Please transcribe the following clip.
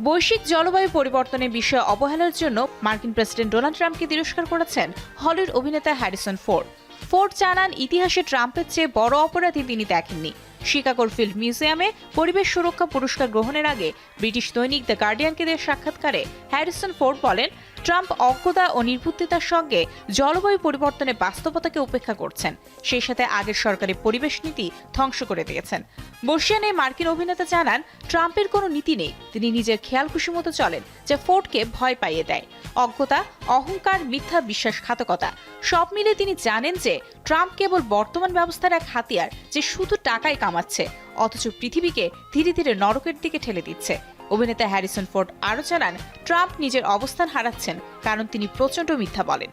বৈশ্বিক জলবায়ু পরিবর্তনের বিষয়ে অবহেলার জন্য মার্কিন প্রেসিডেন্ট ডোনাল্ড ট্রাম্পকে তিরস্কার করেছেন হলিউড অভিনেতা হ্যারিসন ফোর্ড। ফোর্ড জানান, ইতিহাসে ট্রাম্পের চেয়ে বড় অপরাধী তিনি দেখেননি। শিকাগোর ফিল্ড মিউজিয়ামে পরিবেশ সুরক্ষা পুরস্কার গ্রহণের আগে ব্রিটিশ দৈনিক দ্য গার্ডিয়ানকে দেওয়া সাক্ষাৎকারে হ্যারিসন ফোর্ড বলেন, ট্রাম্প অজ্ঞতা ও নির্বুদ্ধিতার সঙ্গে জলবায়ু পরিবর্তনের বাস্তবতাকে উপেক্ষা করছেন। সেই সাথে আগের সরকারি পরিবেশ নীতি ধ্বংস করে দিয়েছেন। বর্ষিয়ানে মার্কিন অভিনেতা জানান, ট্রাম্পের কোনো নীতি নেই। তিনি নিজের খেয়াল খুশি মতো চলেন যা ফোর্ডকে ভয় পাইয়ে দেয়। অজ্ঞতা, অহংকার, মিথ্যা বিশ্বাসঘাতকতা, সব মিলে তিনি জানেন যে ট্রাম্প কেবল বর্তমান ব্যবস্থার এক হাতিয়ার যে শুধু টাকাই কামাচ্ছে, অথচ পৃথিবীকে ধীরে ধীরে নরকের দিকে ঠেলে দিচ্ছে। অভিনেতা হ্যারিসন ফোর্ড আরও জানান, ট্রাম্প নিজের অবস্থান হারাচ্ছেন, কারণ তিনি প্রচণ্ড মিথ্যা বলেন।